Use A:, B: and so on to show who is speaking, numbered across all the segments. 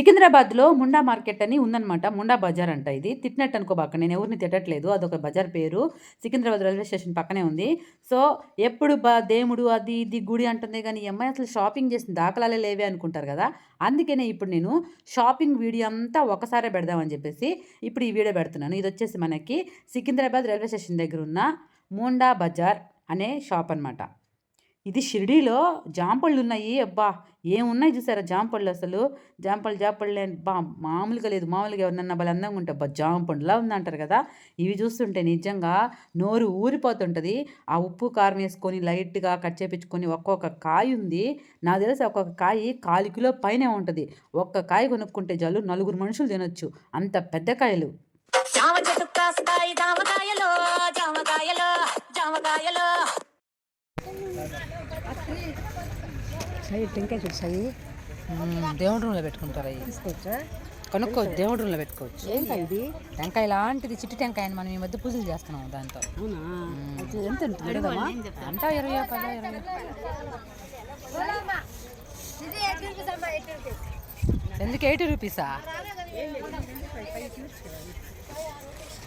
A: సికింద్రాబాద్‌లో ముండా మార్కెట్ అని ఉందనమాట. ముండా బజార్ అంట ఇది. తిట్టినట్టు అనుకోబాక నేను ఎవరిని తిట్టట్లేదు. అదొక బజార్ పేరు. సికింద్రాబాద్ రైల్వే స్టేషన్ పక్కనే ఉంది. సో, ఎప్పుడు బా దేవుడు అది ఇది గుడి అంటుంది కానీ ఈ అమ్మాయి అసలు షాపింగ్ చేసిన దాఖలాలే లేవే అనుకుంటారు కదా అందుకనే ఇప్పుడు నేను షాపింగ్ వీడియో అంతా ఒకసారే పెడదామని చెప్పేసి ఇప్పుడు ఈ వీడియో పెడుతున్నాను. ఇది వచ్చేసి మనకి సికింద్రాబాద్ రైల్వే స్టేషన్ దగ్గర ఉన్న ముండా బజార్ అనే షాప్ అనమాట. ఇది షిరిడీలో జాంపళ్ళున్నాయి. అబ్బా! ఏమున్నాయి చూసారా జాంపళ్ళు అసలు. జాంపళ్ళు జాంపళ్ళు బా మామూలుగా లేదు. మామూలుగా ఎవరినన్నా భలే అందంగా ఉంటే అబ్బా! జామ ఉంది ఉందంటారు కదా ఇవి చూస్తుంటే నిజంగా నోరు ఊరిపోతుంటది. ఆ ఉప్పు, కారం వేసుకొని లైట్‌గా కట్ చేపించుకొని ఒక్కొక్క కాయుంది. నాకు తెలిసి ఒక్కొక్క కాయి కాలు కిలో పైనే ఉంటుంది ఒక్క కాయ కొనుక్కుంటే చాలు నలుగురు మనుషులు తినొచ్చు. అంత పెద్ద కాయలు.
B: జామకాయలో జామకాయలో జామకాయలో
C: సాయి టెంకాయ చూడు.
D: దేవుడి రూమ్లో పెట్టుకుంటారు అవి
C: తీసుకోవచ్చా?
D: కొనుక్కోవచ్చు దేవుడి రూమ్లో పెట్టుకోవచ్చు.
C: ఏంటి ఇది?
D: టెంకాయ లాంటిది చిట్టి టెంకాయ అని మనం ఈ మధ్య పూజలు చేస్తున్నాం దాంతో.
C: ఎంత
D: అంటా ఇరవై పదో ఇరవై. ఎందుకు ఎయిటీ రూపీస్?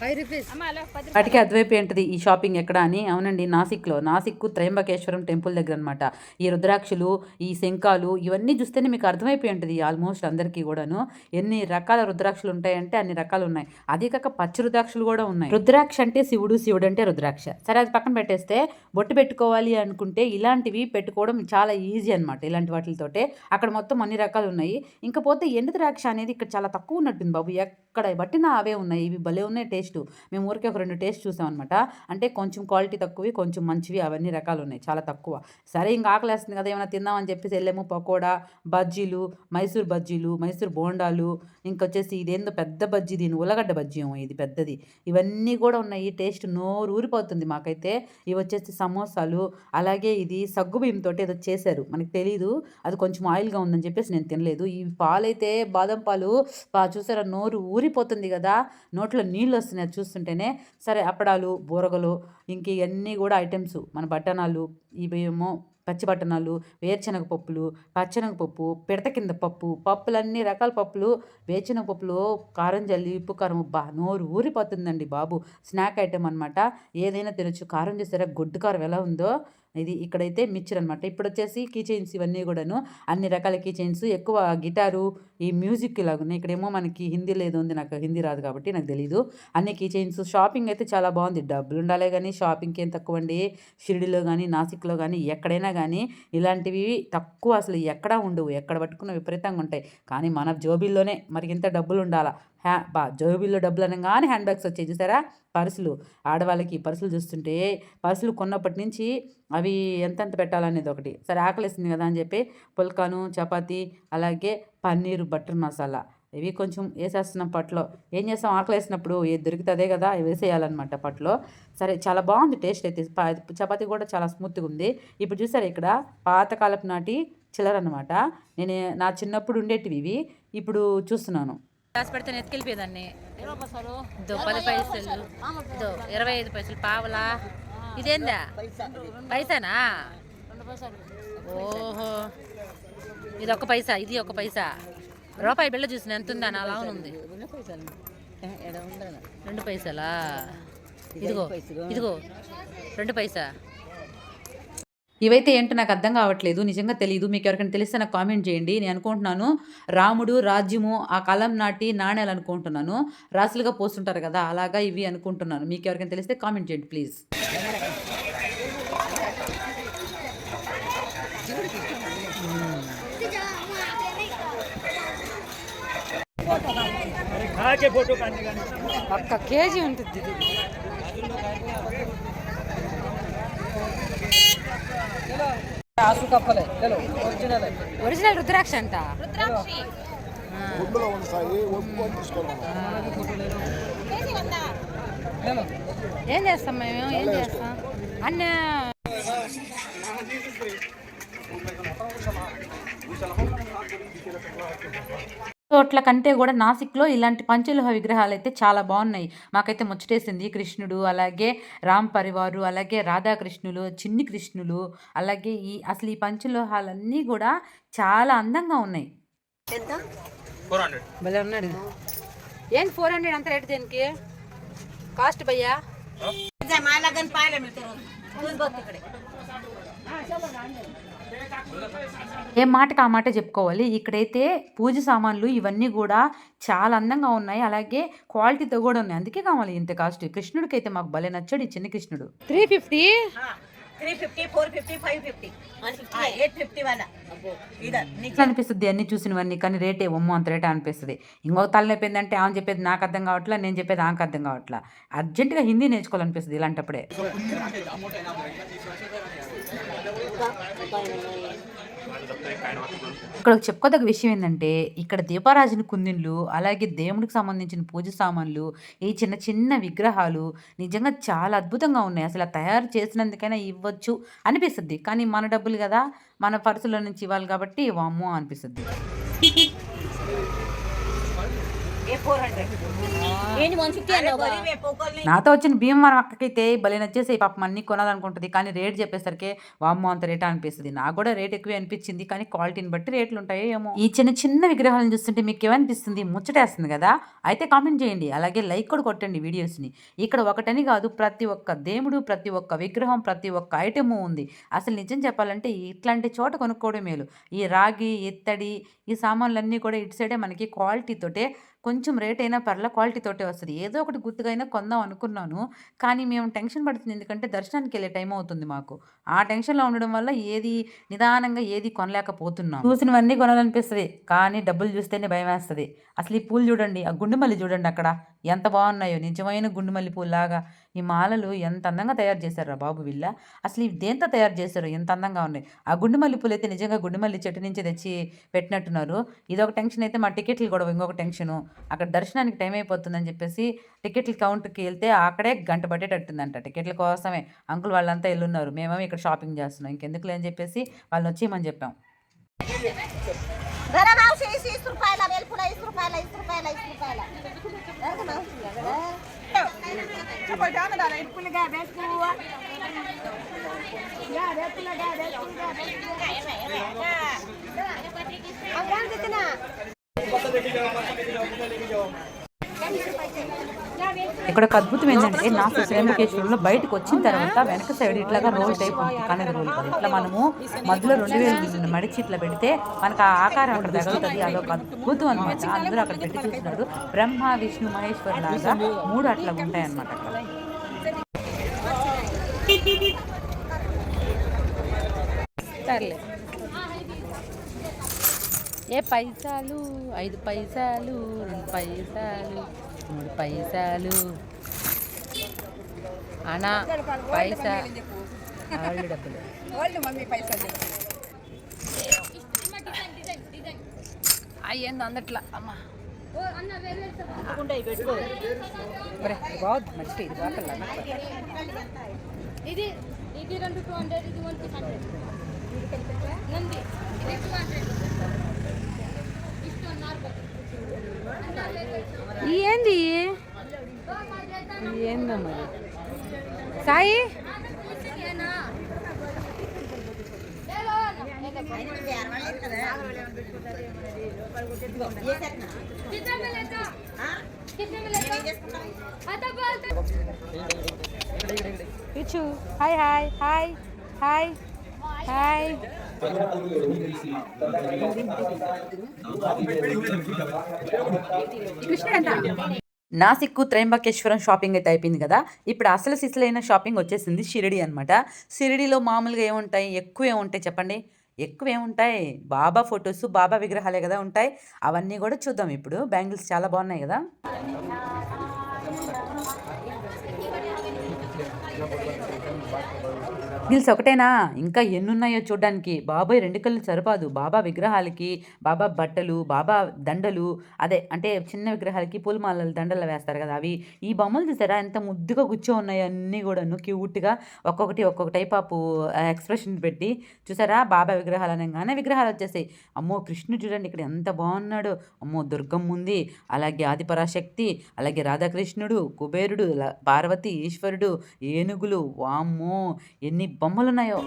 A: వాటికి ఏంటిది ఈ షాపింగ్ ఎక్కడ అని? అవునండి నాసిక్లో. నాసిక్ త్రయంబకేశ్వరం టెంపుల్ దగ్గర అనమాట ఈ రుద్రాక్షలు ఈ శంఖాలు ఇవన్నీ చూస్తేనే మీకు అర్థమైపోయి ఉంటుంది ఆల్మోస్ట్ అందరికీ కూడాను. ఎన్ని రకాల రుద్రాక్షలు ఉంటాయంటే అన్ని రకాలు ఉన్నాయి. అదే కాక పచ్చి రుద్రాక్షలు కూడా ఉన్నాయి. రుద్రాక్ష అంటే శివుడు శివుడు అంటే రుద్రాక్ష. సరే అది పక్కన పెట్టేస్తే బొట్టు పెట్టుకోవాలి అనుకుంటే ఇలాంటివి పెట్టుకోవడం చాలా ఈజీ అనమాట ఇలాంటి వాటితోటే అక్కడ మొత్తం అన్ని రకాలు ఉన్నాయి. ఇంకా పోతే ఎండు ద్రాక్ష అనేది ఇక్కడ చాలా తక్కువ ఉన్నట్టుంది బాబు. ఎక్కడ పట్టినా అవే ఉన్నాయి. ఇవి భలే ఉన్నాయి టేస్ట్ మేము ఊరికే ఒక రెండు టేస్ట్ చూసామన్నమాట. అనమాట అంటే కొంచెం క్వాలిటీ తక్కువవి కొంచెం మంచివి అవన్నీ రకాలు ఉన్నాయి. చాలా తక్కువ. సరే ఇంకా ఆకలేస్తుంది కదా ఏమైనా తిందామని చెప్పేసి వెళ్ళాము. పకోడా బజ్జీలు మైసూర్ బజ్జీలు మైసూర్ బోండాలు ఇంకొచ్చేసి ఇదేందో పెద్ద బజ్జీ దీని ఉల్లగడ్డ బజ్జీ ఏమో ఇది పెద్దది. ఇవన్నీ కూడా ఉన్నాయి. టేస్ట్ నోరు ఊరిపోతుంది మాకైతే. ఇవి వచ్చేసి సమోసాలు అలాగే ఇది సగ్గు బియ్యంతో ఏదో చేశారు. మనకి తెలియదు అది కొంచెం ఆయిల్గా ఉందని చెప్పేసి నేను తినలేదు. ఈ పాలైతే బాదం పాలు చూసారా నోరు ఊరిపోతుంది కదా నోట్లో నీళ్ళు వస్తున్నాయి అది చూస్తుంటేనే సరే అప్పడాలు బూరగలు ఇంక ఇవన్నీ కూడా ఐటమ్స్ మన బట్టనాలు ఇవేమో పచ్చి బట్టనాలు వేరుశనగ పప్పులు పచ్చనగ పప్పు పిడత కింద పప్పు పప్పులన్నీ రకాల పప్పులు వేరుశనగ పప్పులు కారం జల్లి ఉప్పు కారం బా నోరు ఊరిపోతుందండి బాబు. స్నాక్ ఐటెం అనమాట ఏదైనా తినొచ్చు. కారం చేసారా? గొడ్డు కారం ఎలా ఉందో? ఇది ఇక్కడైతే మిక్చర్ అనమాట ఇప్పుడు వచ్చేసి కీ చైన్స్ ఇవన్నీ కూడాను అన్ని రకాల కీ చైన్స్ ఎక్కువ గిటారు ఈ మ్యూజిక్ ఇలాగున్నాయి ఇక్కడేమో మనకి హిందీ లేదు ఉంది నాకు హిందీ రాదు కాబట్టి నాకు తెలీదు. అన్ని కీ చైన్స్ షాపింగ్ అయితే చాలా బాగుంది. డబ్బులు ఉండాలే కానీ షాపింగ్కి ఏం తక్కువ అండి షిరిడిలో కానీ నాసిక్లో కానీ ఎక్కడైనా కానీ ఇలాంటివి తక్కువ అసలు ఎక్కడా ఉండవు. ఎక్కడ పట్టుకున్న విపరీతంగా ఉంటాయి. కానీ మన జోబీల్లోనే మరి ఇంత డబ్బులు ఉండాలా? హ్యా బా జోబీల్లో డబ్బులు అనగానే హ్యాండ్ బ్యాగ్స్ వచ్చాయి. చూసారా? పర్సులు. ఆడవాళ్ళకి పర్సులు చూస్తుంటే పర్సులు కొన్నప్పటి నుంచి అవి ఎంతెంత పెట్టాలనేది ఒకటి. సరే ఆకలిస్తుంది కదా అని చెప్పి పుల్కాను చపాతీ అలాగే పన్నీరు బటర్ మసాలా. ఇవి కొంచెం వేసేస్తున్నాం పట్లో. ఏం చేస్తాం? ఆకలి వేసినప్పుడు ఏది దొరికితే అదే కదా? ఇవి వేసేయాలన్నమాట పట్లో. సరే చాలా బాగుంది టేస్ట్ అయితే. చపాతీ కూడా చాలా స్మూత్గా ఉంది. ఇప్పుడు చూసారా ఇక్కడ? పాతకాలపు నాటి చిల్లర అనమాట నేను నా చిన్నప్పుడు ఉండేటివి ఇవి. ఇప్పుడు చూస్తున్నాను.
D: పెడితే ఎత్తుకెళ్ళిపోయేదాన్ని. పది పైసలు. ఇరవై ఐదు పైసలు పావలా? ఇదేందా? పైసానా? ఓహో. ఇది ఒక పైసా ఇది ఒక పైసా. రూపాయి బిళ్ళ చూసిన ఎంత ఉందా నా అలా ఉంది. రెండు పైసలా? ఇదిగో ఇదిగో రెండు పైసా.
A: ఇవైతే ఏంటో నాకు అర్థం కావట్లేదు నిజంగా తెలియదు మీకు ఎవరికైనా తెలిస్తే నాకు కామెంట్ చేయండి. నేను అనుకుంటున్నాను రాముడు రాజ్యము ఆ కాలం నాటి నాణ్యాలు అనుకుంటున్నాను. రాసులుగా పోస్తుంటారు కదా అలాగా ఇవి అనుకుంటున్నాను. మీకు ఎవరికైనా తెలిస్తే కామెంట్ చేయండి ప్లీజ్.
D: ఒక్క కేజీ ఉంటుంది ఇది.
C: ఒరిజినల్.
D: ఒరిజినల్ రుద్రాక్ష అంట. ఏం చేస్తాం మేము? ఏం చేస్తాం? అన్న.
A: చోట్ల కంటే కూడా నాసిక్లో ఇలాంటి పంచలోహ విగ్రహాలు అయితే చాలా బాగున్నాయి. మాకైతే ముచ్చటేసింది కృష్ణుడు అలాగే రామ్ పరివారు అలాగే రాధాకృష్ణులు చిన్ని కృష్ణులు అలాగే ఈ అసలు ఈ పంచలోహాలన్నీ కూడా చాలా అందంగా ఉన్నాయి.
B: ఏం
E: ఫోర్ హండ్రెడ్
C: అంత రేట్ దీనికి? కాస్ట్ భయ్యా?
A: ఏ మాటకు ఆ మాట చెప్పుకోవాలి. ఇక్కడైతే పూజ సామాన్లు ఇవన్నీ కూడా చాలా అందంగా ఉన్నాయి. అలాగే క్వాలిటీతో కూడా ఉన్నాయి. అందుకే కావాలి ఇంత కాస్ట్. కృష్ణుడికి అయితే మాకు భలే నచ్చాడు ఈ చిన్న కృష్ణుడు.
B: Three
A: fifty? అనిపిస్తుంది అన్ని చూసినవన్నీ కానీ రేటే ఒమ్ము అంత రేటే అనిపిస్తుంది. ఇంకొక తలనొప్పింది అంటే ఆమె చెప్పేది నాకు అర్థం కావట్లా నేను చెప్పేది ఆమెకు అర్థం కావట్లా. అర్జెంటుగా హిందీ నేర్చుకోవాలనిపిస్తుంది ఇలాంటప్పుడే. ఇక్కడ ఒక చెప్పుకోదగ్గ విషయం ఏంటంటే ఇక్కడ దీపారాజుని కుందిన్లు అలాగే దేవుడికి సంబంధించిన పూజ సామాన్లు ఈ చిన్న చిన్న విగ్రహాలు నిజంగా చాలా అద్భుతంగా ఉన్నాయి. అసలు తయారు చేసినందుకైనా ఇవ్వచ్చు అనిపిస్తుంది. కానీ మన డబ్బులు కదా మన పర్సులో నుంచి ఇవ్వాలి కాబట్టి వామ్మో అనిపిస్తుంది. నాతో వచ్చిన భీమవరం అక్కకైతే భలే నచ్చేసి పాపం అన్నీ కొనాలనుకుంటుంది కానీ రేట్ చెప్పేసరికి వామ్మో అంత రేట్ అనిపిస్తుంది. నాకు కూడా రేట్ ఎక్కువ అనిపించింది కానీ క్వాలిటీని బట్టి రేట్లు ఉంటాయో ఏమో. ఈ చిన్న చిన్న విగ్రహాలను చూస్తుంటే మీకు ఏమనిపిస్తుంది ముచ్చటేస్తుంది కదా? అయితే కామెంట్ చేయండి అలాగే లైక్ కూడా కొట్టండి వీడియోస్ని ఇక్కడ ఒకటని కాదు ప్రతి ఒక్క దేవుడు ప్రతి ఒక్క విగ్రహం ప్రతి ఒక్క ఐటెము ఉంది. అసలు నిజం చెప్పాలంటే ఇట్లాంటి చోట కొనుక్కోవడం మేలు. ఈ రాగి ఇత్తడి ఈ సామాన్లన్నీ కూడా ఇటు సైడే మనకి క్వాలిటీతోటే కొంచెం రేట్ అయినా పర్ల క్వాలిటీ తోటే వస్తుంది. ఏదో ఒకటి గుర్తుగా అయినా కొందాం అనుకున్నాను. కానీ మేము టెన్షన్ పడుతుంది. ఎందుకంటే దర్శనానికి వెళ్ళే టైం అవుతుంది మాకు. ఆ టెన్షన్లో ఉండడం వల్ల ఏది నిదానంగా ఏది కొనలేకపోతున్నాం చూసినవన్నీ కొనాలనిపిస్తుంది. కానీ డబ్బులు చూస్తేనే భయం వేస్తుంది అసలు ఈ పూలు చూడండి ఆ గుండెమల్లి చూడండి అక్కడ. ఎంత బాగున్నాయో నిజమైన గుండు మల్లెపూలాగా ఈ మాలలు ఎంత అందంగా తయారు చేశారా బాబు వీళ్ళ. అసలు ఇవి దేంతో తయారు చేశారు ఎంత అందంగా ఉన్నాయి. ఆ గుండు మల్లెపూలు అయితే నిజంగా గుండు మల్లి చెట్టు నుంచి తెచ్చి పెట్టినట్టున్నారు. ఇదొక టెన్షన్ అయితే మా టికెట్లు గొడవ ఇంకొక టెన్షను. అక్కడ దర్శనానికి టైం అయిపోతుందని చెప్పేసి టికెట్లు కౌంటర్కి వెళ్తే అక్కడే గంట పట్టేటట్టుందంట టికెట్ల కోసమే. అంకుల్ వాళ్ళంతా వెళ్ళున్నారు మేమేమో ఇక్కడ షాపింగ్ చేస్తున్నాం. ఇంకెందుకు లేని చెప్పేసి వాళ్ళని వచ్చేయమని చెప్పాం.
B: రూపాయల రూపాయల రూపాయల రూపాయల. చెప్పండి ఎత్తుకులుగా వేసుకోవా వేసుకున్నగా వేసుకున్నగా వేసుకున్నగా
A: ఇక్కడ ఒక అద్భుతం ఏంటంటే నాకు శ్రీరంభకేశ్వరంలో బయటకు వచ్చిన తర్వాత వెనక సైడ్ ఇట్లాగా రోల్ టైప్ కానీ రోల్ ఇట్లా మనము మధ్యలో రెండు వేలు మడిచి ఇట్లా పెడితే మనకు ఆ ఆకారం అక్కడ తగులుతుంది. అదొక అద్భుతం అనమాట అందరూ అక్కడ పెట్టి చూసినారు బ్రహ్మ విష్ణు మహేశ్వర్ లాగా మూడు అట్లా ఉంటాయి అనమాట అక్కడ.
D: సర్లే. ఏ పైసలు? ఐదు పైసలు రెండు పైసలు మూడు పైసలు. అనా పైసా. ఆళ్ళు డబ్బులు. అయ్యింది అందట్లా అమ్మా.
C: బరే బాగుంది మంచి ఇది బాగా
F: ఇది ఇది రెండు టూ హండ్రెడ్ ఇది వన్ టూ హండ్రెడ్ నంది ఇది టూ హండ్రెడ్
C: ఏంది? ఏందో మరి? సాయి? ఇచ్చు. Hi hi hi. Hi. Hi
A: నాసిక్కు త్రయంబకేశ్వరం షాపింగ్ అయితే అయిపోయింది కదా. ఇప్పుడు అసలు సిసలైన షాపింగ్ వచ్చేసింది షిరిడి అనమాట షిరిడిలో మామూలుగా ఏముంటాయి? ఎక్కువ ఏముంటాయి చెప్పండి? ఎక్కువ ఏముంటాయి? బాబా ఫొటోస్ బాబా విగ్రహాలే కదా ఉంటాయి. అవన్నీ కూడా చూద్దాం ఇప్పుడు. బ్యాంగిల్స్ చాలా బాగున్నాయి కదా. గిల్స్ ఒకటేనా? ఇంకా ఎన్నున్నాయో చూడడానికి? బాబాయ్ రెండు కళ్ళు సరిపాదు. బాబా విగ్రహాలకి బాబా బట్టలు బాబా దండలు అదే అంటే చిన్న విగ్రహాలకి పూలమాలలు దండలు వేస్తారు కదా అవి. ఈ బొమ్మలు చూసారా? ఎంత ముద్దుగా కూర్చో ఉన్నాయి అన్నీ కూడాను. క్యూట్గా ఒక్కొక్కటి ఒక్కొక్క టైప్ ఆఫ్ ఎక్స్ప్రెషన్ పెట్టి. చూసారా? బాబా విగ్రహాలు అనగానే విగ్రహాలు వచ్చేసాయి. అమ్మో కృష్ణుడు చూడండి ఇక్కడ ఎంత బాగున్నాడు. అమ్మో దుర్గమ్మ ఉంది. అలాగే ఆదిపరాశక్తి అలాగే రాధాకృష్ణుడు కుబేరుడు పార్వతి ఈశ్వరుడు ఏనుగులు? వామ్మో! ఎన్ని బొమ్మలు ఉన్నాయో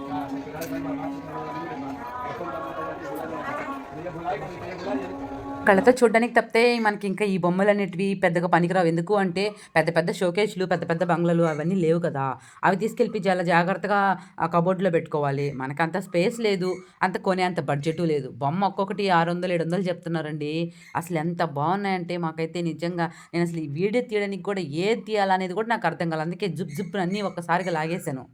A: కళ్ళతో చూడడానికి తప్పితే మనకి ఇంకా ఈ బొమ్మలు అనేటివి పెద్దగా పనికిరావు. ఎందుకు అంటే పెద్ద పెద్ద షోకేస్లు పెద్ద పెద్ద బంగ్లాలు అవన్నీ లేవు కదా. అవి తీసుకెళ్ళి చాలా జాగ్రత్తగా ఆ కబోర్డ్లో పెట్టుకోవాలి. మనకంత స్పేస్ లేదు అంత కొనే అంత బడ్జెట్ లేదు. బొమ్మ ఒక్కొక్కటి ఆరు వందలు ఏడు వందలు చెప్తున్నారండి. అసలు ఎంత బాగున్నాయంటే మాకైతే నిజంగా నేను అసలు ఈ వీడియో తీయడానికి కూడా ఏది తీయాలనేది కూడా నాకు అర్థం కాలేదు. అందుకే జుప్ జుప్ అన్నీ ఒక్కసారిగా లాగేశాను.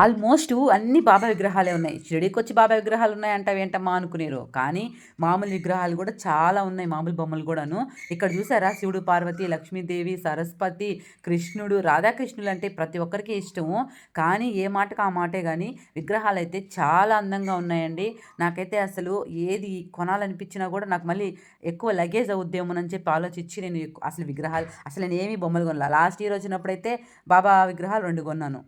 A: ఆల్మోస్ట్ అన్ని బాబా విగ్రహాలే ఉన్నాయి. షిరిడీకి వచ్చి బాబా విగ్రహాలు ఉన్నాయి ఏంటమ్మా అనుకునేరు. కానీ మామూలు విగ్రహాలు కూడా చాలా ఉన్నాయి మామూలు బొమ్మలు కూడాను. ఇక్కడ చూసారా? శివుడు పార్వతి లక్ష్మీదేవి సరస్వతి కృష్ణుడు రాధాకృష్ణులు అంటే ప్రతి ఒక్కరికి ఇష్టము. కానీ ఏ మాటకు ఆ మాటే కానీ విగ్రహాలు అయితే చాలా అందంగా ఉన్నాయండి. నాకైతే అసలు ఏది కొనాలనిపించినా కూడా నాకు మళ్ళీ ఎక్కువ లగేజ్ అవుద్దేమోనని చెప్పి ఆలోచించి నేను అసలు విగ్రహాలు అసలు నేను ఏమీ బొమ్మలు కొనలా. లాస్ట్ ఇయర్ వచ్చినప్పుడైతే బాబా విగ్రహాలు రెండు కొన్నాను.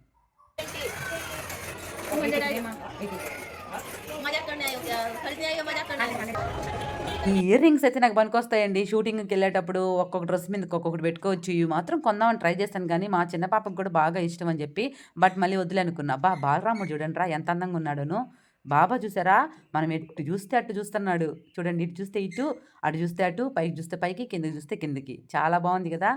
A: ఈ ఇయర్ రింగ్స్ అయితే నాకు పనికొస్తాయండి. షూటింగ్కి వెళ్ళేటప్పుడు ఒక్కొక్క డ్రెస్ మీద ఒక్కొక్కటి పెట్టుకోవచ్చు. ఇవి మాత్రం కొందామని ట్రై చేస్తాను కానీ మా చిన్న పాపకు కూడా బాగా ఇష్టం అని చెప్పి బట్ మళ్ళీ వదిలేనుకున్నా బా బాలరాముడు చూడండి రా ఎంత అందంగా ఉన్నాడును బాబా చూసారా? మనం ఎటు చూస్తే అటు చూస్తున్నాడు. చూడండి ఇటు చూస్తే ఇటు అటు చూస్తే అటు పైకి చూస్తే పైకి కిందకి చూస్తే కిందకి. చాలా బాగుంది కదా?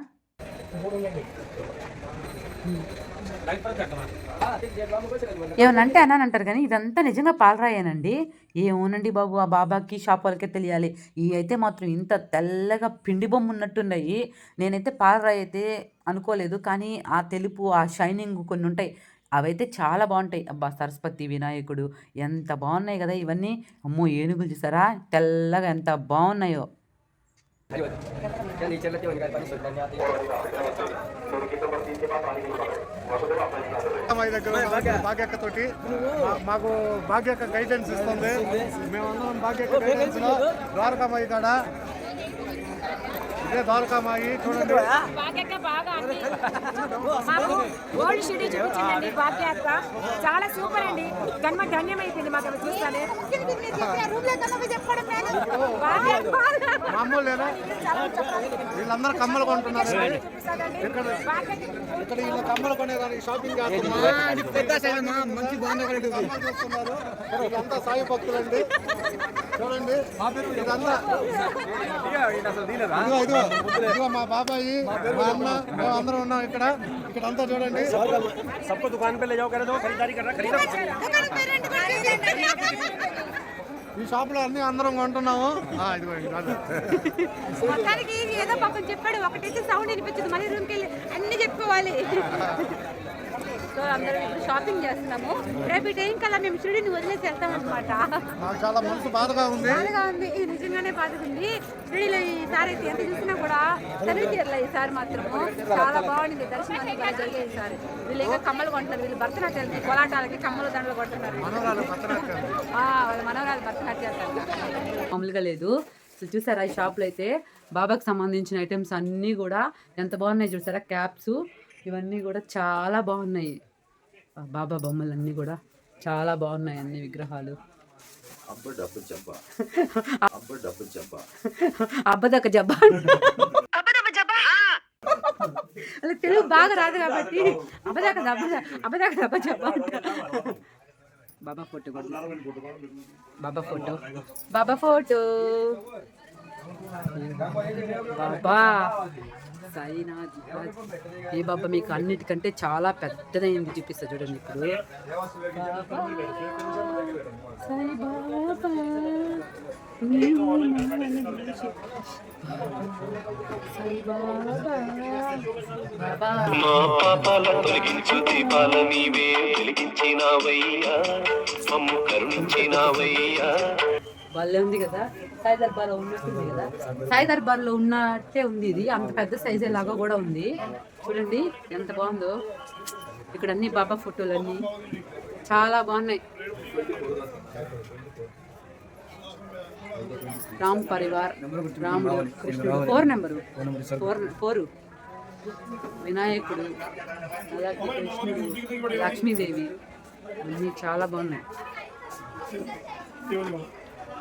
A: ఏమనంటే అంటే అంటారు కానీ ఇదంతా నిజంగా పాలరాయేనండి. ఏమోనండి బాబు ఆ బాబాకి షాప్ వాళ్ళకే తెలియాలి. ఈ అయితే మాత్రం ఇంత తెల్లగా పిండి బొమ్మ ఉన్నట్టున్నాయి. నేనైతే పాలరాయి అయితే అనుకోలేదు. కానీ ఆ తెలుపు ఆ షైనింగ్ కొన్ని ఉంటాయి. అవైతే చాలా బాగుంటాయి. అబ్బా సరస్వతి వినాయకుడు ఎంత బాగున్నాయి కదా ఇవన్నీ. అమ్మో ఏనుగులు చూసారా? తెల్లగా ఎంత బాగున్నాయో.
G: భాగ్యక్క తోటి మా- మాకు భాగ్యక్క గైడెన్స్ ఇస్తుంది మేమందరం భాగ్యక్క గైడెన్స్లో ద్వారకామాయి కాడ ఇదే ద్వారకామాయి చూడండి.
E: భాగ్యక్క బాగా అన్ని. మాకు ఓల్డ్ సిటీ చూపించిందండి భాగ్యక్క చాలా సూపర్ అండి. జన్మ ధన్యమైపోయింది మాకు అవి చూస్తానే.
G: మామూలేనా? వీళ్ళందరూ కమ్మలు కొంటున్నారు. ఇక్కడ ఇక్కడ వీళ్ళ కమ్మలు కొనేదానికి షాపింగ్ మంచి చూస్తున్నారు. వీళ్ళంతా సాయి భక్తులండి. చూడండి. ఇదంతా. ఇదిగో ఇదిగో ఇదిగో మా బాబాయి మా అన్న మేము అందరం ఉన్నాం ఇక్కడ ఇక్కడ అంతా చూడండి
H: सबको दुकान पे ले जाओ करे दो खरीदारी करना खरीदो
G: ఈ షాప్ లో అన్ని అందరం కొంటున్నాము ఆ, ఇదిగో ఇది కాదు.
E: మొత్తానికి ఏదో పాపం చెప్పాడు ఒకటైతే సౌండ్ వినిపించదు మళ్ళీ రూమ్కి వెళ్ళి అన్ని చెప్పుకోవాలి సో అందరం ఇప్పుడు షాపింగ్ చేస్తున్నాము. రేపు ఈ టైం కల్లా మేము షిరిడిని వదిలేసి వెళ్తాం అనమాట
G: చాలా మనసు బాధగా ఉంది.
E: బాధగా ఉంది. ఇది నిజంగానే బాధగా ఉంది. షిరిడిలో ఈసారి అయితే ఎంత చూసినా కూడా తనివి తీరలే ఈసారి మాత్రము చాలా బాగుంది. దర్శనాన్ని బాగా ఈసారి వీళ్ళు ఇంకా కమ్మలు కొంటారు వీళ్ళు భరతనాట్యాలకి కోలాటాలకి కమ్మలు దండలు కొంటున్నారు
G: మనవరాలు భరతనాట్యం
E: ఆ, వాళ్ళ మనవరాలు భరతనాట్యాలు.
A: మామూలుగా లేదు. అసలు చూసారా ఈ షాప్లో అయితే బాబాకి సంబంధించిన ఐటమ్స్ అన్నీ కూడా ఎంత బాగున్నాయి చూసారా? క్యాప్స్ ఇవన్నీ కూడా చాలా బాగున్నాయి. బాబా బొమ్మలు అన్నీ కూడా చాలా బాగున్నాయి అన్ని విగ్రహాలు. అబ్బదక్క జబ్బా. అలా తెలుగు బాగా రాదు కాబట్టి అబ్బదాక దబ్బ అబ్బదాక దబ్బ జబ్బా. Baba photo Baba photo. Baba photo. Baba Sainath ఈ బాబా మీకు అన్నిటికంటే చాలా పెద్దదైంది చూపిస్తా చూడండి ఇప్పుడు
I: మా పాపాల తొలగించు దీపాల నీవే వెలిగించినావయ్యా. మమ్ము కరుణించినావయ్యా.
A: భలే ఉంది కదా? సాయి దర్బార్లో ఉన్నట్టుంది కదా? సాయి దర్బార్లో ఉన్నట్టే ఉంది ఇది. అంత పెద్ద సైజే లాగా కూడా ఉంది. చూడండి ఎంత బాగుందో. ఇక్కడ అన్ని బాబా ఫోటోలు అన్ని. చాలా బాగున్నాయి. రామ్ పరివార్. రాముడు కృష్ణుడు. Four number. Four four. వినాయకుడు. అలాగే కృష్ణుడు. లక్ష్మీదేవి. అన్నీ చాలా బాగున్నాయి.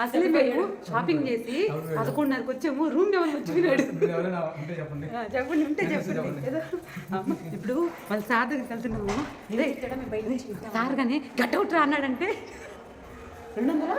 A: అసలే మేము షాపింగ్ చేసి పదకొండున్నరకు వచ్చాము రూమ్ ఎవరు వచ్చినాడు ఆ, చెప్పండి ఉంటే చెప్పండి. ఇప్పుడు వాళ్ళ సార్ దగ్గరికి వెళ్తున్నాము. ఇదే సార్ కానీ గట్అవుట్ రా అన్నాడంటే. రెండు వందలా?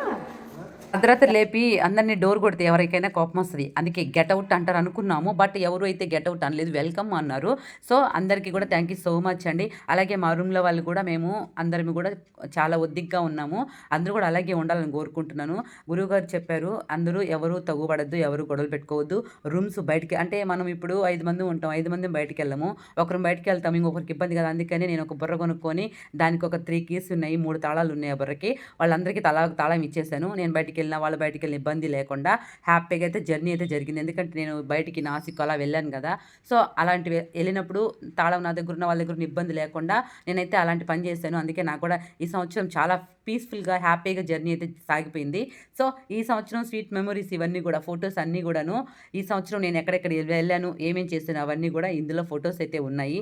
A: అర్ధరాత్రి లేపి అందరినీ డోర్ కొడితే ఎవరికైనా కోపం వస్తుంది. అందుకే గెట్ అవుట్ అంటారు అనుకున్నాము బట్ ఎవరు అయితే గెట్ అవుట్ అనలేదు వెల్కమ్ అన్నారు. సో అందరికీ కూడా థ్యాంక్ యూ సో మచ్ అండి. అలాగే మా రూమ్లో వాళ్ళు కూడా మేము అందరం కూడా చాలా ఒద్దిగ్గా ఉన్నాము. అందరూ కూడా అలాగే ఉండాలని కోరుకుంటున్నాను. గురువుగారు చెప్పారు అందరూ ఎవరు తగ్గుపడద్దు ఎవరు గొడవలు పెట్టుకోవద్దు. రూమ్స్ బయటికి అంటే మనం ఇప్పుడు ఐదు మంది ఉంటాం ఐదు మంది బయటికి వెళ్ళము. ఒకరు బయటికి వెళ్తాం ఇంకొకరికి ఇబ్బంది కదా అందుకని నేను ఒక బుర్ర కొనుక్కొని దానికి ఒక త్రీ కీస్ ఉన్నాయి మూడు తాళాలు ఉన్నాయి ఆ బుర్రకి. వాళ్ళందరికీ తలా తాళం ఇచ్చేసాను. నేను బయటికి వెళ్ళిన వాళ్ళు బయటికి వెళ్ళిన ఇబ్బంది లేకుండా హ్యాపీగా అయితే జర్నీ అయితే జరిగింది. ఎందుకంటే నేను బయటికి నాసిక్ అలా వెళ్ళాను కదా. సో అలాంటివి వెళ్ళినప్పుడు తాళం నా దగ్గర ఉన్న వాళ్ళ దగ్గర ఉన్న ఇబ్బంది లేకుండా నేనైతే అలాంటి పని చేశాను. అందుకే నాకు కూడా ఈ సంవత్సరం చాలా పీస్ఫుల్గా హ్యాపీగా జర్నీ అయితే సాగిపోయింది. సో ఈ సంవత్సరం స్వీట్ మెమరీస్ ఇవన్నీ కూడా ఫొటోస్ అన్నీ కూడాను ఈ సంవత్సరం నేను ఎక్కడెక్కడ వెళ్ళాను ఏమేం చేశాను అవన్నీ కూడా ఇందులో ఫొటోస్ అయితే ఉన్నాయి.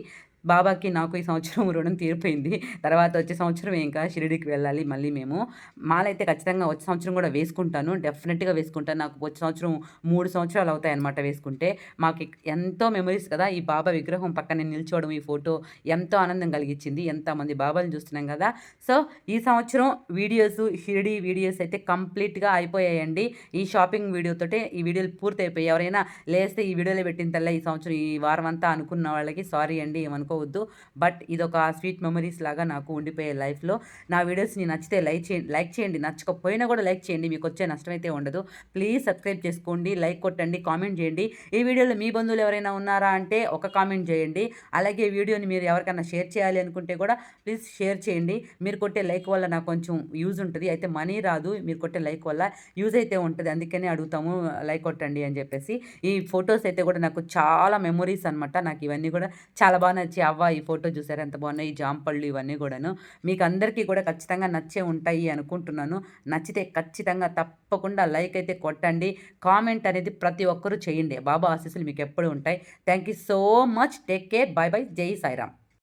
A: బాబాకి నాకు ఈ సంవత్సరం రుణం తీరిపోయింది. తర్వాత వచ్చే సంవత్సరం ఇంకా షిరిడికి వెళ్ళాలి మళ్ళీ మేము. మాలైతే ఖచ్చితంగా వచ్చే సంవత్సరం కూడా వేసుకుంటాను. డెఫినెట్గా వేసుకుంటాను. నాకు వచ్చే సంవత్సరం మూడు సంవత్సరాలు అవుతాయి అన్నమాట వేసుకుంటే. మాకు ఎంతో మెమరీస్ కదా. ఈ బాబా విగ్రహం పక్కన నిల్చోవడం ఈ ఫోటో ఎంతో ఆనందం కలిగించింది. ఎంతమంది బాబాలను చూస్తున్నాం కదా. సో ఈ సంవత్సరం వీడియోస్ షిరిడి వీడియోస్ అయితే కంప్లీట్గా అయిపోయాయండి. ఈ షాపింగ్ వీడియోతోటే ఈ వీడియోలు పూర్తి అయిపోయాయి ఎవరైనా లేస్తే ఈ వీడియోలో పెట్టిన తెల్ల ఈ సంవత్సరం. ఈ వారం అంతా అనుకున్న వాళ్ళకి సారీ అండి ఏమనుకో అనుకోవద్దు బట్ ఇదొక స్వీట్ మెమరీస్ లాగా నాకు ఉండిపోయే లైఫ్లో. నా వీడియోస్ని నచ్చితే లైక్ చేయండి లైక్ చేయండి. నచ్చకపోయినా కూడా లైక్ చేయండి. మీకు వచ్చే నష్టం అయితే ఉండదు. ప్లీజ్ సబ్స్క్రైబ్ చేసుకోండి. లైక్ కొట్టండి. కామెంట్ చేయండి. ఈ వీడియోలో మీ బంధువులు ఎవరైనా ఉన్నారా అంటే ఒక కామెంట్ చేయండి. అలాగే వీడియోని మీరు ఎవరికైనా షేర్ చేయాలి అనుకుంటే కూడా ప్లీజ్ షేర్ చేయండి. మీరు కొట్టే లైక్ వల్ల నాకు కొంచెం యూజ్ ఉంటుంది. అయితే మనీ రాదు. మీరు కొట్టే లైక్ వల్ల యూజ్ అయితే ఉంటుంది. అందుకనే అడుగుతాము లైక్ కొట్టండి అని చెప్పేసి. ఈ ఫొటోస్ అయితే కూడా నాకు చాలా మెమొరీస్ అనమాట నాకు ఇవన్నీ కూడా చాలా బాగా నచ్చి అవ్వ ఈ ఫోటో చూసారు? ఎంత బాగున్నాయి. ఈ జాంపళ్ళు ఇవన్నీ కూడాను మీకు అందరికీ కూడా ఖచ్చితంగా నచ్చే ఉంటాయి అనుకుంటున్నాను. నచ్చితే ఖచ్చితంగా తప్పకుండా లైక్ అయితే కొట్టండి. కామెంట్ అనేది ప్రతి ఒక్కరూ చేయండి. బాబా ఆశీస్సులు మీకు ఎప్పుడు ఉంటాయి. Thank you so much. Take care. Bye bye. Jai Sairam.